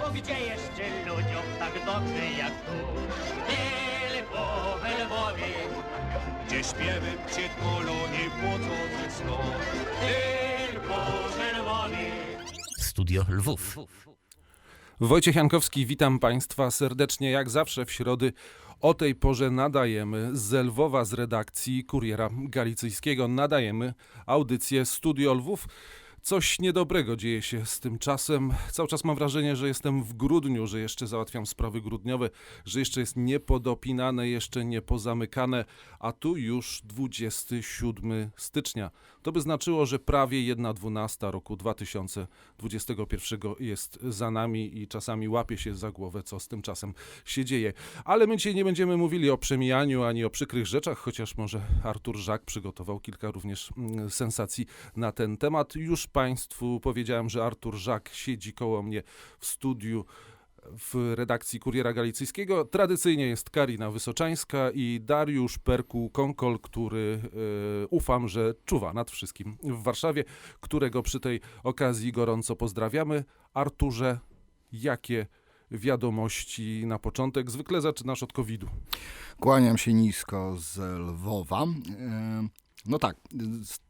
Bo gdzie jeszcze ludziom tak dobrze jak tu? Tylko we Lwowie, Gdzie śpiewy snu. tylko we Lwowie. Studio Lwów. Wojciech Jankowski, witam Państwa serdecznie. Jak zawsze w środy o tej porze nadajemy z Lwowa z redakcji Kuriera Galicyjskiego. Nadajemy audycję Studio Lwów. Coś niedobrego dzieje się z tym czasem. Cały czas mam wrażenie, że jestem w grudniu, że jeszcze załatwiam sprawy grudniowe, że jeszcze jest niepodopinane, jeszcze nie pozamykane, a tu już 27 stycznia. To by znaczyło, że prawie 1.12 roku 2021 jest za nami i czasami łapie się za głowę, co z tym czasem się dzieje. Ale my dzisiaj nie będziemy mówili o przemijaniu ani o przykrych rzeczach, chociaż może Artur Żak przygotował kilka również mm, sensacji na ten temat. Już Państwu powiedziałem, że Artur Żak siedzi koło mnie w studiu w redakcji Kuriera Galicyjskiego. Tradycyjnie jest Karina Wysoczańska i Dariusz Perku-Konkol, który e, ufam, że czuwa nad wszystkim w Warszawie, którego przy tej okazji gorąco pozdrawiamy. Arturze, jakie wiadomości na początek? Zwykle zaczynasz od COVID-u. Kłaniam się nisko z Lwowa. No tak,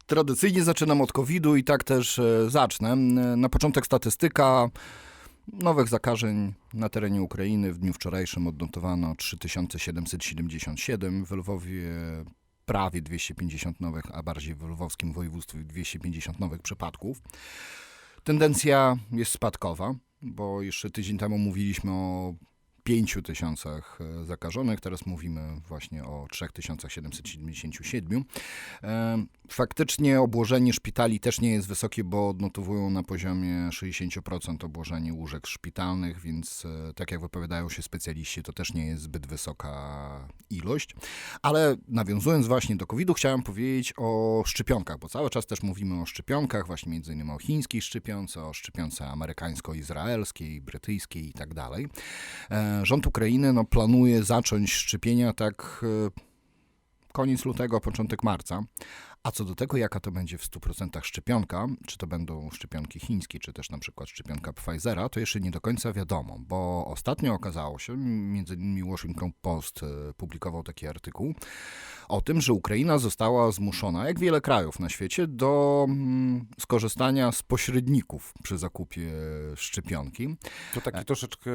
tradycyjnie zaczynam od COVID-u i tak też e, zacznę. E, Na początek statystyka nowych zakażeń na terenie Ukrainy w dniu wczorajszym odnotowano 3777, w Lwowie prawie 250 nowych, a bardziej w lwowskim województwie 250 nowych przypadków. Tendencja jest spadkowa, bo jeszcze tydzień temu mówiliśmy o 5 tysiącach e, zakażonych, teraz mówimy właśnie o 3777. E, Faktycznie obłożenie szpitali też nie jest wysokie, bo odnotowują na poziomie 60% obłożenie łóżek szpitalnych, więc e, tak jak wypowiadają się specjaliści, to też nie jest zbyt wysoka ilość. Ale nawiązując właśnie do COVID-u, chciałem powiedzieć o szczepionkach, bo cały czas też mówimy o szczepionkach, właśnie między innymi o chińskiej szczepionce, o szczepionce amerykańsko-izraelskiej, brytyjskiej i tak dalej. E, Rząd Ukrainy no, planuje zacząć szczepienia tak e, koniec lutego, początek marca. A co do tego, jaka to będzie w 100% szczepionka, czy to będą szczepionki chińskie, czy też na przykład szczepionka Pfizera, to jeszcze nie do końca wiadomo, bo ostatnio okazało się, między innymi Washington Post e, publikował taki artykuł o tym, że Ukraina została zmuszona, jak wiele krajów na świecie, do mm, skorzystania z pośredników przy zakupie szczepionki. To taki troszeczkę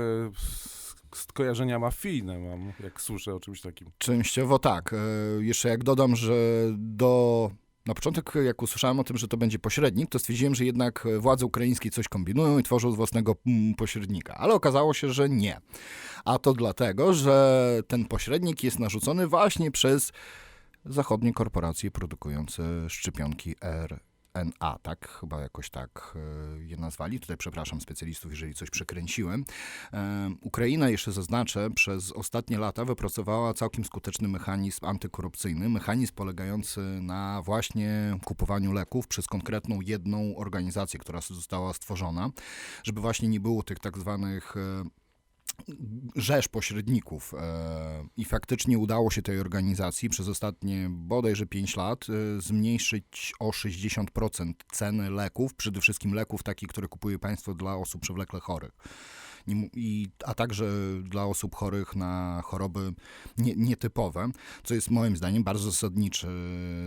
skojarzenia mafijne mam, jak słyszę o czymś takim. Częściowo tak. E, Jeszcze jak dodam, że do. Na początek, jak usłyszałem o tym, że to będzie pośrednik, to stwierdziłem, że jednak władze ukraińskie coś kombinują i tworzą własnego mm, pośrednika. Ale okazało się, że nie. A to dlatego, że ten pośrednik jest narzucony właśnie przez zachodnie korporacje produkujące szczepionki RNA, tak? Chyba jakoś tak e, je nazwali. Tutaj przepraszam specjalistów, jeżeli coś przekręciłem. E, Ukraina, jeszcze zaznaczę, przez ostatnie lata wypracowała całkiem skuteczny mechanizm antykorupcyjny, mechanizm polegający na właśnie kupowaniu leków przez konkretną jedną organizację, która została stworzona, żeby właśnie nie było tych tak zwanych e, rzesz pośredników e, i faktycznie udało się tej organizacji przez ostatnie bodajże 5 lat e, zmniejszyć o 60% ceny leków, przede wszystkim leków takich, które kupuje państwo dla osób przewlekle chorych. I, a także dla osób chorych na choroby nie, nietypowe, co jest moim zdaniem bardzo zasadniczy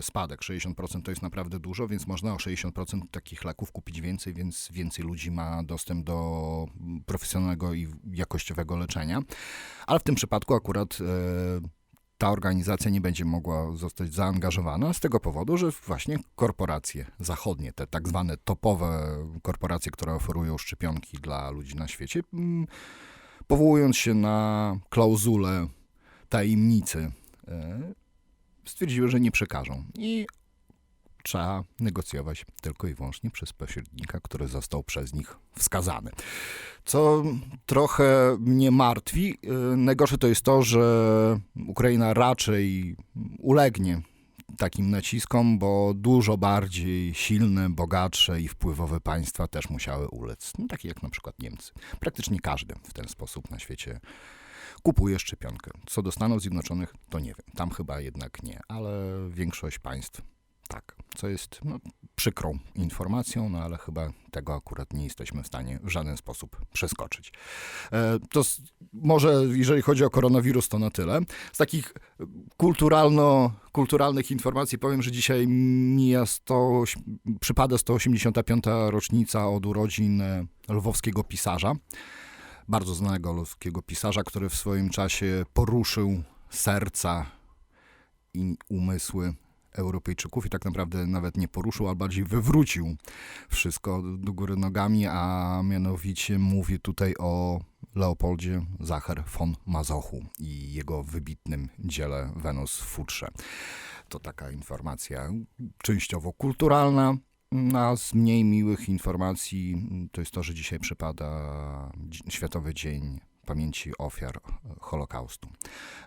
spadek. 60% to jest naprawdę dużo, więc można o 60% takich leków kupić więcej, więc więcej ludzi ma dostęp do profesjonalnego i jakościowego leczenia. Ale w tym przypadku akurat e, ta organizacja nie będzie mogła zostać zaangażowana z tego powodu, że właśnie korporacje zachodnie, te tak zwane topowe korporacje, które oferują szczepionki dla ludzi na świecie, mm, powołując się na klauzulę tajemnicy, e, stwierdziły, że nie przekażą. I trzeba negocjować tylko i wyłącznie przez pośrednika, który został przez nich wskazany. Co trochę mnie martwi. Yy, Najgorsze to jest to, że Ukraina raczej ulegnie takim naciskom, bo dużo bardziej silne, bogatsze i wpływowe państwa też musiały ulec. No, takie jak na przykład Niemcy. Praktycznie każdy w ten sposób na świecie kupuje szczepionkę. Co do Stanów Zjednoczonych, to nie wiem. Tam chyba jednak nie, ale większość państw Tak, co jest no, przykrą informacją, no ale chyba tego akurat nie jesteśmy w stanie w żaden sposób przeskoczyć. E, to s- może, jeżeli chodzi o koronawirus, to na tyle. Z takich kulturalno, kulturalnych informacji powiem, że dzisiaj mija 100, przypada 185. rocznica od urodzin e, lwowskiego pisarza, bardzo znanego lwowskiego pisarza, który w swoim czasie poruszył serca i umysły Europejczyków i tak naprawdę nawet nie poruszył, a bardziej wywrócił wszystko do góry nogami, a mianowicie mówię tutaj o Leopoldzie Zacher von Mazochu i jego wybitnym dziele Wenus w futrze. To taka informacja częściowo kulturalna, a z mniej miłych informacji to jest to, że dzisiaj przypada Światowy Dzień Pamięci Ofiar Holokaustu.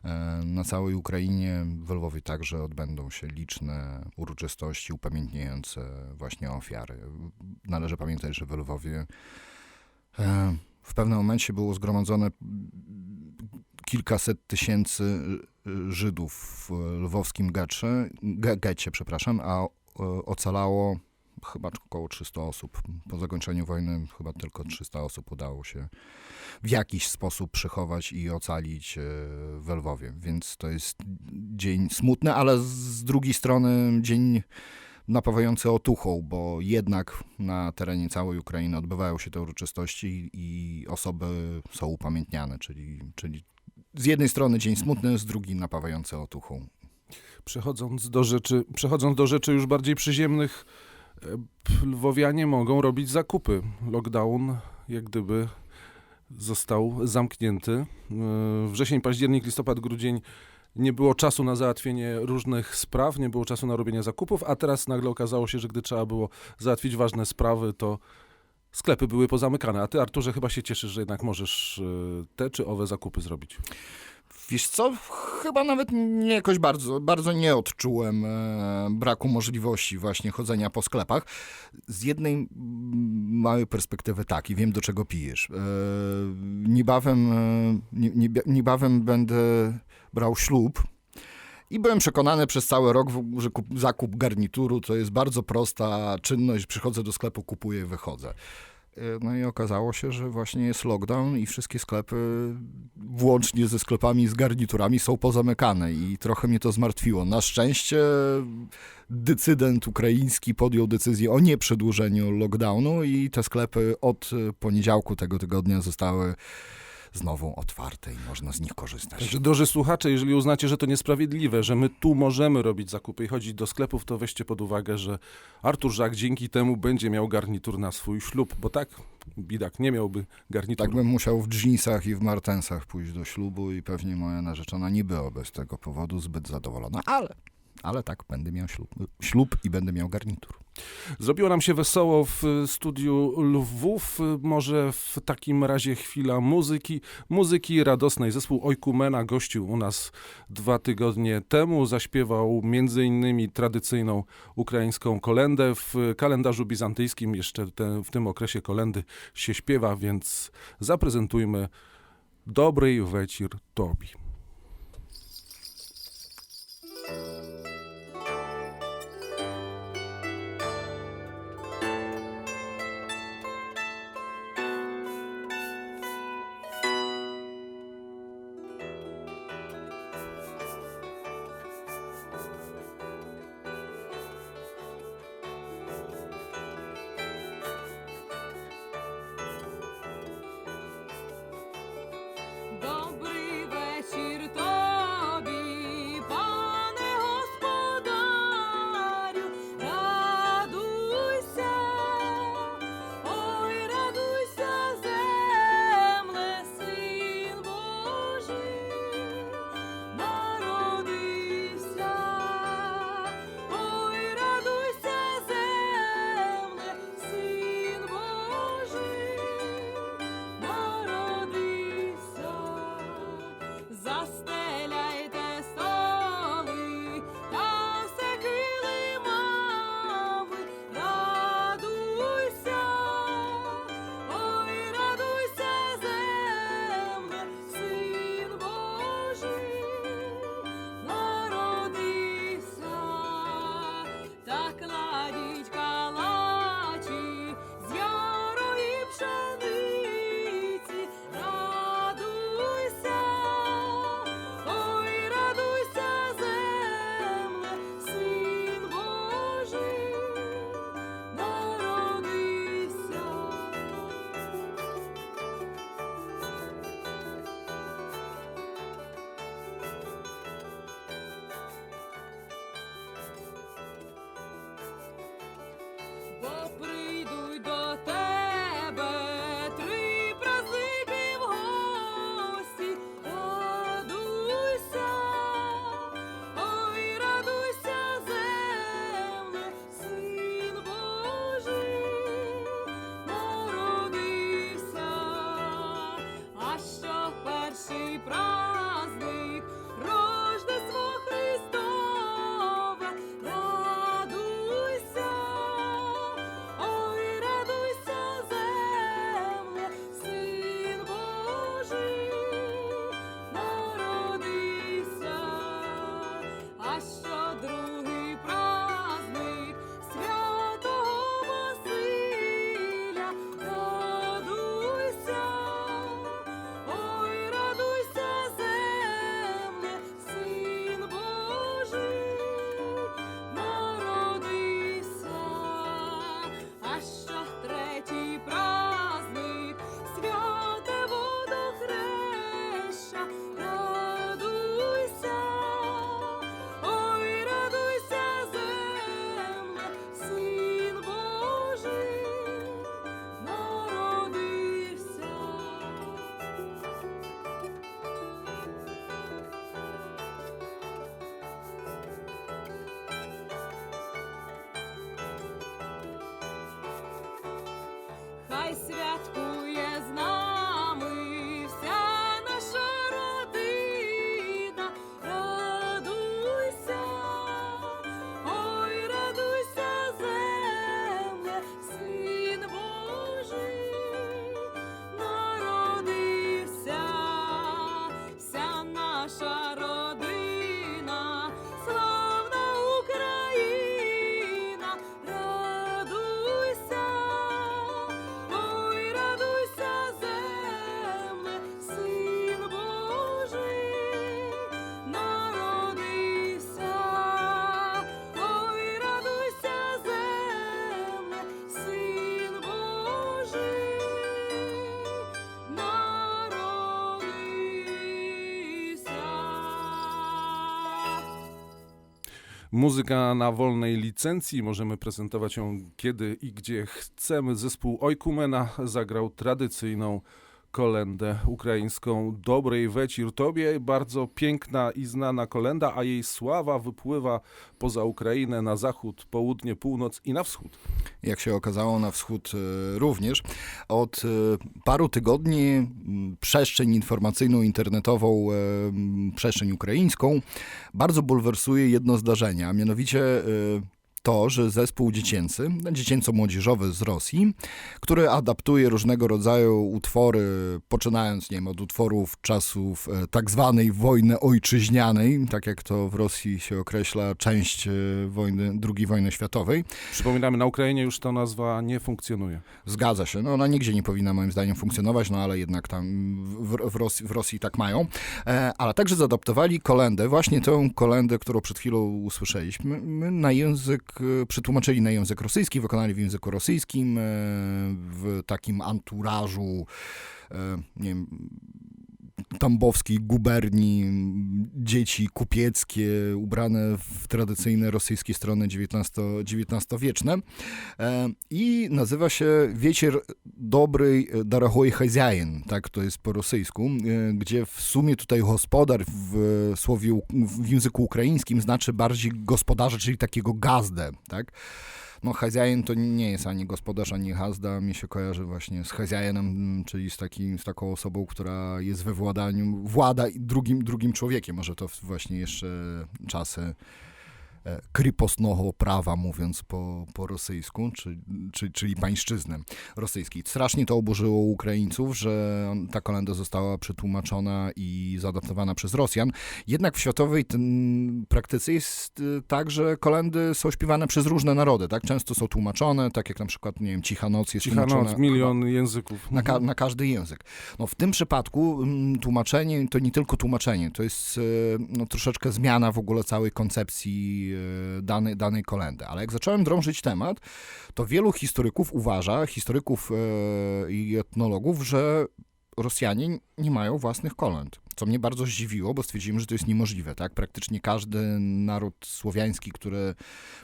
E, Na całej Ukrainie, w Lwowie także odbędą się liczne uroczystości upamiętniające właśnie ofiary. Należy pamiętać, że w Lwowie e, w pewnym momencie było zgromadzone kilkaset tysięcy Żydów w lwowskim getcie, ge, przepraszam, a e, ocalało chyba około 300 osób. Po zakończeniu wojny chyba tylko 300 osób udało się w jakiś sposób przechować i ocalić e, w Lwowie. Więc to jest dzień smutny, ale z drugiej strony dzień napawający otuchą, bo jednak na terenie całej Ukrainy odbywają się te uroczystości i osoby są upamiętniane, czyli, czyli z jednej strony dzień smutny, z drugiej napawający otuchą. Przechodząc do rzeczy, przechodząc do rzeczy już bardziej przyziemnych, lwowianie mogą robić zakupy. Lockdown jak gdyby został zamknięty. E, Wrzesień, październik, listopad, grudzień nie było czasu na załatwienie różnych spraw, nie było czasu na robienie zakupów, a teraz nagle okazało się, że gdy trzeba było załatwić ważne sprawy, to sklepy były pozamykane. A ty, Arturze, chyba się cieszysz, że jednak możesz e, te czy owe zakupy zrobić. Wiesz co, chyba nawet nie jakoś bardzo, bardzo nie odczułem e, braku możliwości właśnie chodzenia po sklepach. Z jednej małej perspektywy tak i wiem do czego pijesz. E, niebawem, e, nie, nie, niebawem będę brał ślub i byłem przekonany przez cały rok, że kup, zakup garnituru to jest bardzo prosta czynność. Przychodzę do sklepu, kupuję, wychodzę. No i okazało się, że właśnie jest lockdown i wszystkie sklepy, włącznie ze sklepami z garniturami, są pozamykane i trochę mnie to zmartwiło. Na szczęście decydent ukraiński podjął decyzję o nieprzedłużeniu lockdownu i te sklepy od poniedziałku tego tygodnia zostały znowu otwarte i można z nich korzystać. Także drodzy słuchacze, jeżeli uznacie, że to niesprawiedliwe, że my tu możemy robić zakupy i chodzić do sklepów, to weźcie pod uwagę, że Artur Żak dzięki temu będzie miał garnitur na swój ślub, bo tak bidak nie miałby garnituru. Tak bym musiał w dżinsach i w martensach pójść do ślubu i pewnie moja narzeczona nie byłaby z tego powodu zbyt zadowolona, ale, ale tak, będę miał ślub, ślub i będę miał garnitur. Zrobiło nam się wesoło w studiu Lwów. Może w takim razie chwila muzyki. Muzyki radosnej. Zespół Ojkumena gościł u nas dwa tygodnie temu. Zaśpiewał m.in. tradycyjną ukraińską kolendę. W kalendarzu bizantyjskim jeszcze te, w tym okresie kolendy się śpiewa, więc zaprezentujmy Dobry wieczór Tobi. Oh. Muzyka na wolnej licencji, możemy prezentować ją kiedy i gdzie chcemy. Zespół Ojkumena zagrał tradycyjną kolendę ukraińską Dobrej Wecir Tobie. Bardzo piękna i znana kolenda, a jej sława wypływa poza Ukrainę, na zachód, południe, północ i na wschód. Jak się okazało, na wschód e, również. Od e, paru tygodni m, przestrzeń informacyjną, internetową, e, przestrzeń ukraińską bardzo bulwersuje jedno zdarzenie, a mianowicie to, że zespół dziecięcy, dziecięco-młodzieżowy z Rosji, który adaptuje różnego rodzaju utwory, poczynając, nie wiem, od utworów czasów e, tak zwanej wojny ojczyźnianej, tak jak to w Rosji się określa, część e, wojny, II wojny światowej, Przypominamy, na Ukrainie już ta nazwa nie funkcjonuje. Zgadza się. No ona nigdzie nie powinna moim zdaniem funkcjonować, no ale jednak tam w, w, Rosji, w Rosji tak mają. E, ale także zaadaptowali kolendę, właśnie tę kolendę, którą przed chwilą usłyszeliśmy, my na język, przetłumaczyli na język rosyjski, wykonali w języku rosyjskim, e, w takim anturażu, e, nie wiem, tambowskiej guberni, dzieci kupieckie ubrane w tradycyjne rosyjskie strony XIX-wieczne. E, I nazywa się Wiecier Dobry e, Darahoj Haziain, tak to jest po rosyjsku, e, gdzie w sumie tutaj gospodar w słowie, w języku ukraińskim znaczy bardziej gospodarza, czyli takiego gazdę, tak? No, chazjajen to nie jest ani gospodarz, ani gazda. Mi się kojarzy właśnie z chazjajenem, mm, czyli z, takim, z taką osobą, która jest we władaniu, włada drugim, drugim człowiekiem. Może to właśnie jeszcze czasy kryposnego prawa, mówiąc po, po rosyjsku, czy, czy, czyli pańszczyzny rosyjskiej. Strasznie to oburzyło Ukraińców, że ta kolenda została przetłumaczona i zaadaptowana przez Rosjan. Jednak w światowej ten praktyce jest y, tak, że kolendy są śpiewane przez różne narody, tak? Często są tłumaczone, tak jak na przykład, nie wiem, Cicha Noc jest Cicha noc, milion języków. na, ka- na każdy język. No, w tym przypadku tłumaczenie to nie tylko tłumaczenie, to jest e, no, troszeczkę zmiana w ogóle całej koncepcji e, danej, danej kolendy. Ale jak zacząłem drążyć temat, to wielu historyków uważa, historyków e, i etnologów, że Rosjanie nie mają własnych kolęd. Co mnie bardzo zdziwiło, bo stwierdziłem, że to jest niemożliwe. Tak? Praktycznie każdy naród słowiański, który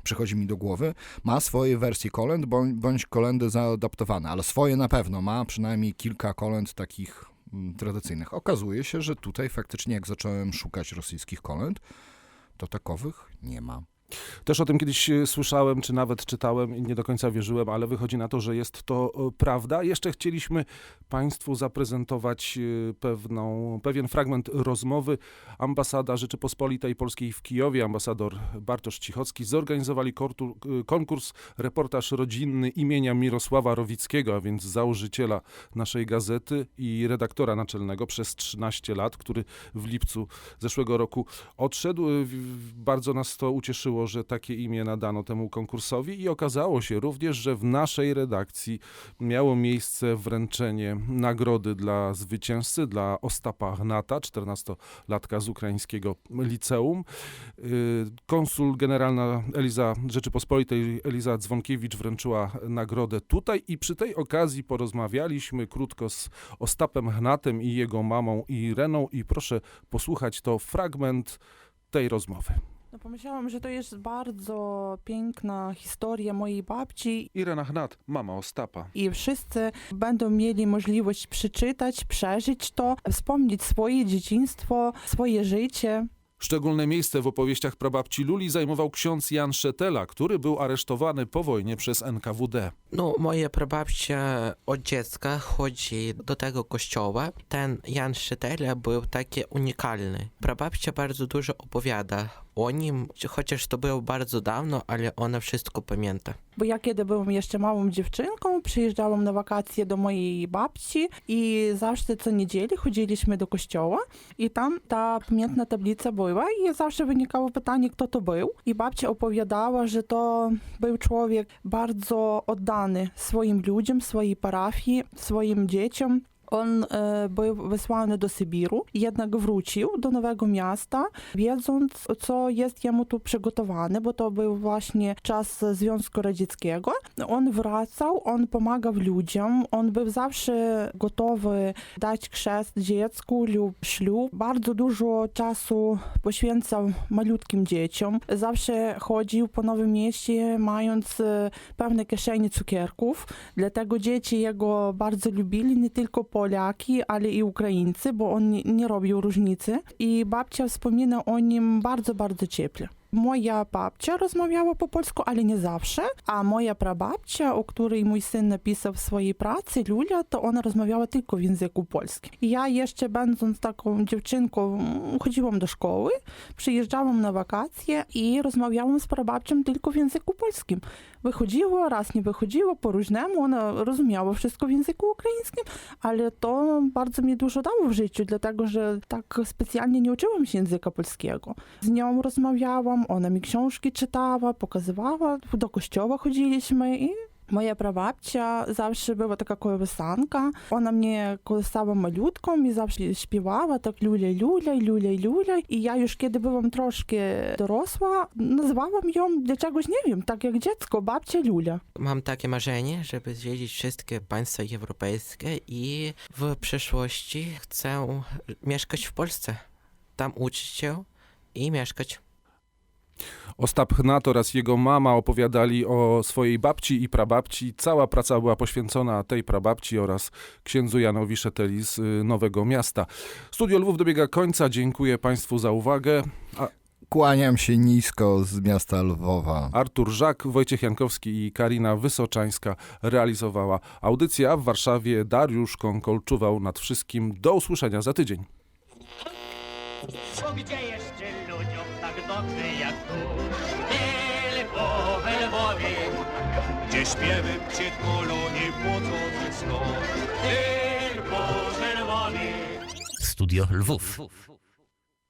przychodzi mi do głowy, ma swoje wersje kolęd bądź, bądź kolendy zaadaptowane, ale swoje na pewno ma przynajmniej kilka kolęd takich mm, tradycyjnych. Okazuje się, że tutaj faktycznie jak zacząłem szukać rosyjskich kolęd, to takowych nie ma. Też o tym kiedyś e, słyszałem, czy nawet czytałem i nie do końca wierzyłem, ale wychodzi na to, że jest to e, prawda. Jeszcze chcieliśmy Państwu zaprezentować e, pewną, pewien fragment rozmowy. Ambasada Rzeczypospolitej Polskiej w Kijowie, ambasador Bartosz Cichocki, zorganizowali kortu, konkurs reportaż rodzinny imienia Mirosława Rowickiego, a więc założyciela naszej gazety i redaktora naczelnego przez 13 lat, który w lipcu zeszłego roku odszedł. Bardzo nas to ucieszyło, że takie imię nadano temu konkursowi i okazało się również, że w naszej redakcji miało miejsce wręczenie nagrody dla zwycięzcy, dla Ostapa Hnata, 14-latka z ukraińskiego liceum. Y, Konsul generalna Eliza Rzeczypospolitej, Eliza Dzwonkiewicz wręczyła nagrodę tutaj i przy tej okazji porozmawialiśmy krótko z Ostapem Hnatem i jego mamą Ireną i proszę posłuchać to fragment tej rozmowy. No pomyślałam, że to jest bardzo piękna historia mojej babci Irena Hnat, mama Ostapa. i wszyscy będą mieli możliwość przeczytać, przeżyć to, wspomnieć swoje dzieciństwo, swoje życie. Szczególne miejsce w opowieściach prababci Luli zajmował ksiądz Jan Szetela, który był aresztowany po wojnie przez NKWD. No, moje prababcia od dziecka chodzi do tego kościoła. Ten Jan Szetela był taki unikalny. Prababcia bardzo dużo opowiada o nim, chociaż to było bardzo dawno, ale ona wszystko pamięta. Bo ja kiedy byłam jeszcze małą dziewczynką, przyjeżdżałam na wakacje do mojej babci i zawsze co niedzieli chodziliśmy do kościoła i tam ta pamiętna tablica była i zawsze wynikało pytanie, kto to był. I babcia opowiadała, że to był człowiek bardzo oddany swoim ludziom, swojej parafii, swoim dzieciom. On e, był wysłany do Sybiru, jednak wrócił do Nowego Miasta, wiedząc, co jest jemu tu przygotowane, bo to był właśnie czas Związku Radzieckiego. On wracał, on pomagał ludziom, on był zawsze gotowy dać chrzest dziecku lub ślub. Bardzo dużo czasu poświęcał malutkim dzieciom. Zawsze chodził po Nowym Mieście, mając e, pełne kieszenie cukierków. Dlatego dzieci jego bardzo lubili, nie tylko Polaki, ale i Ukraińcy, bo on nie, robił różnicy. I babcia wspomina o nim bardzo, bardzo cieple. Moja babcia rozmawiała po polsku, ale nie zawsze, a moja prababcia, o której mój syn napisał w swojej pracy, Lulia, to ona rozmawiała tylko w języku polskim. Ja jeszcze będąc taką dziewczynką, chodziłam do szkoły, przyjeżdżałam na wakacje i rozmawiałam z prababcią tylko w języku polskim. Wychodziło, raz nie wychodziło, po różnemu, ona rozumiała wszystko w języku ukraińskim, ale to bardzo mi dużo dało w życiu, dlatego że tak specjalnie nie uczyłam się języka polskiego. Z nią rozmawiałam, ona mi książki czytała, pokazywała, do kościoła chodziliśmy i Była taka kołysanka. Ona mnie kołysała malutką i zawsze śpiewała tak luliaj, luliaj, luliaj, luliaj. I ja już kiedy byłam troszkę dorosła, nazwałam ją dla czegoś, nie wiem, tak jak dziecko, babcia Lulia. Mam takie marzenie, żeby zwiedzić wszystkie państwa europejskie i w przyszłości chcę mieszkać w Polsce. Tam uczyć się i mieszkać. Ostap Hnat oraz jego mama opowiadali o swojej babci i prababci. Cała praca była poświęcona tej prababci oraz księdzu Janowi Szeteli z y, Nowego Miasta. Studio Lwów dobiega końca. Dziękuję Państwu za uwagę. A Kłaniam się nisko z miasta Lwowa. Artur Żak, Wojciech Jankowski i Karina Wysoczańska realizowała audycję, a w Warszawie Dariusz Konkol czuwał nad wszystkim. Do usłyszenia za tydzień. Bo gdzie ludziom jak tu? Tylko we Lwowie, Gdzie śpiewy przedmoloni płodzą ze snu. tylko we Lwowie. Studio Lwów.